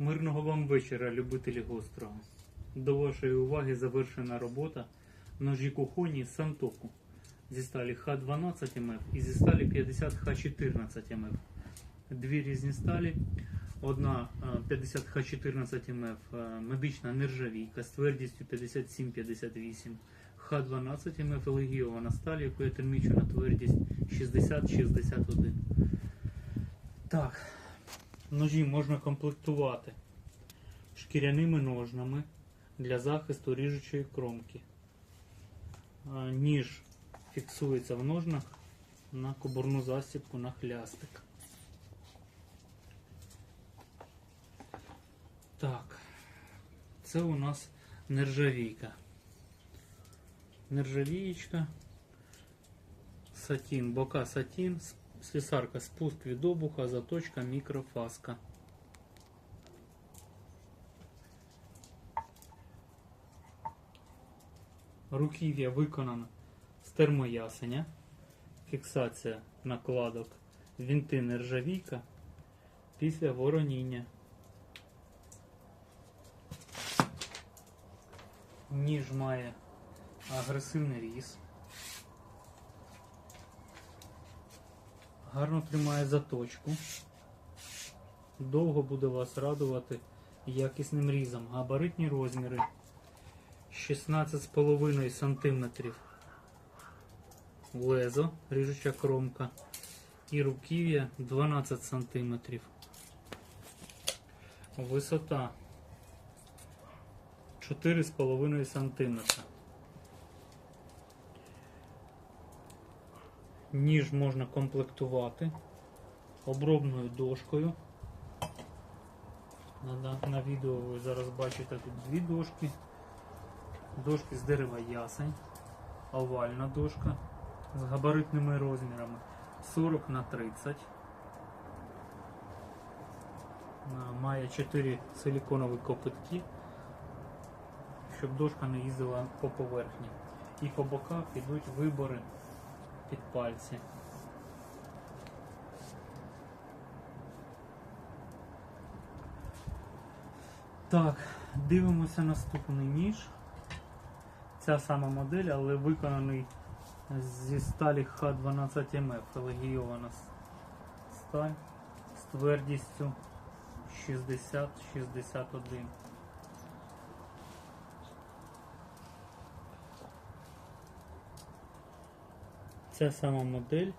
Мирного вам вечора, любителі гострого. До вашої уваги завершена робота ножі кухонні Сантоку зі сталі Х12 МФ і зі сталі 50 Х14 МФ. Дві різні сталі. Одна е, 50 Х14 МФ е, медична нержавійка з твердістю 57-58. Х12 МФ легіована сталь, яку я термічу на твердість 60-61. Так, Ножі можна комплектувати шкіряними ножнами для захисту ріжучої кромки. Ніж фіксується в ножнах на кобурну застібку на хлястик. Так, це у нас нержавійка. Нержавієчка, сатін, бока сатін, слісарка, спуск від обуха, заточка, мікрофаска. Руків'я виконано з термоясеня, фіксація накладок, вінти нержавійка після вороніння. Ніж має агресивний різ. Гарно тримає заточку. Довго буде вас радувати якісним різом. Габаритні розміри 16,5 см. Лезо, ріжуча кромка. І руків'я 12 см. Висота 4,5 см. Ніж можна комплектувати обробною дошкою. На, відео ви зараз бачите тут дві дошки. Дошки з дерева ясень, овальна дошка з габаритними розмірами 40 на 30. Має 4 силіконові копитки, щоб дошка не їздила по поверхні. І по боках йдуть вибори під пальці. Так, дивимося наступний ніж. Ця сама модель, але виконаний зі сталі Х12МФ, легійована сталь з твердістю 60-61. Ця сама модель.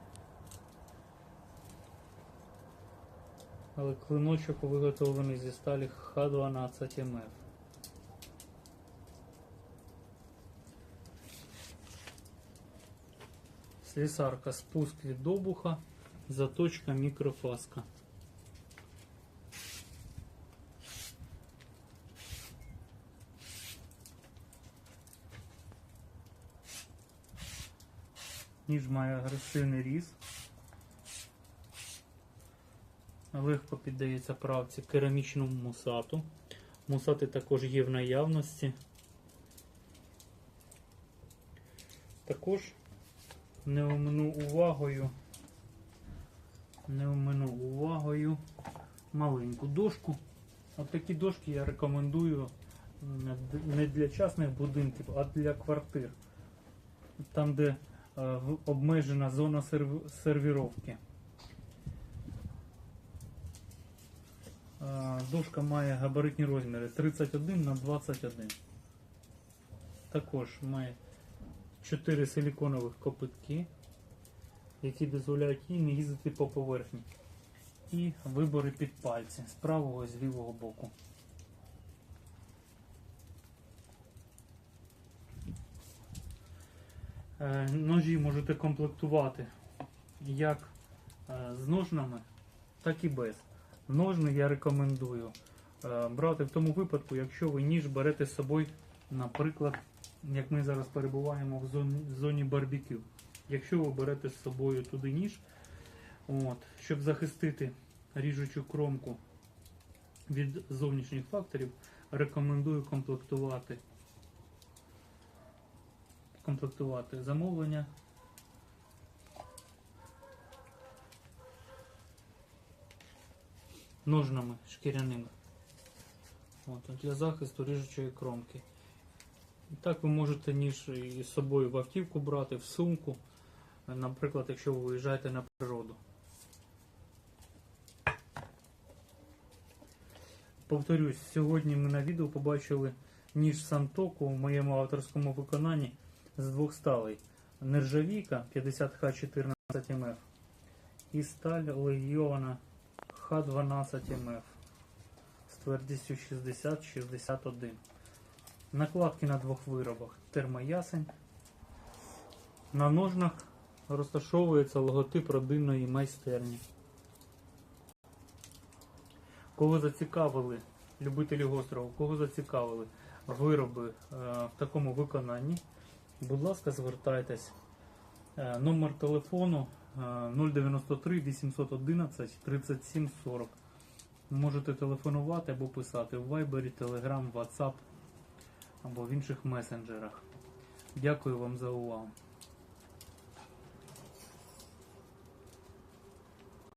Але клиночок виготовлений зі сталі Х12МФ. Слісарка, спуск від обуха, заточка мікрофаска. Ніж має агресивний різ. Легко піддається правці керамічному мусату. Мусати також є в наявності. Також не омину увагою. Не омину увагою маленьку дошку. От такі дошки я рекомендую не для частних будинків, а для квартир. Там, де обмежена зона серв- сервіровки. Е, Дошка має габаритні розміри 31 на 21. Також має 4 силіконових копитки, які дозволяють не їздити по поверхні. І вибори під пальці з правого і з лівого боку. Ножі можете комплектувати як е, з ножнами, так і без. Ножни я рекомендую е, брати в тому випадку, якщо ви ніж берете з собою, наприклад, як ми зараз перебуваємо в зоні, зоні барбекю. Якщо ви берете з собою туди ніж, от, щоб захистити ріжучу кромку від зовнішніх факторів, рекомендую комплектувати, комплектувати замовлення ножнами шкіряними. От, для захисту ріжучої кромки. І так ви можете ніж із собою в автівку брати, в сумку, наприклад, якщо ви виїжджаєте на природу. Повторюсь, сьогодні ми на відео побачили ніж Сантоку в моєму авторському виконанні з двох сталей. Нержавійка 50Х14МФ і сталь легіована Х12МФ з твердістю 60-61. Накладки на двох виробах термоясень. На ножнах розташовується логотип родинної майстерні. Кого зацікавили любителі гострого, кого зацікавили вироби е, в такому виконанні, будь ласка, звертайтесь. Е, номер телефону е, 093 811 37 40. Можете телефонувати або писати в Viber, Telegram, WhatsApp або в інших месенджерах. Дякую вам за увагу.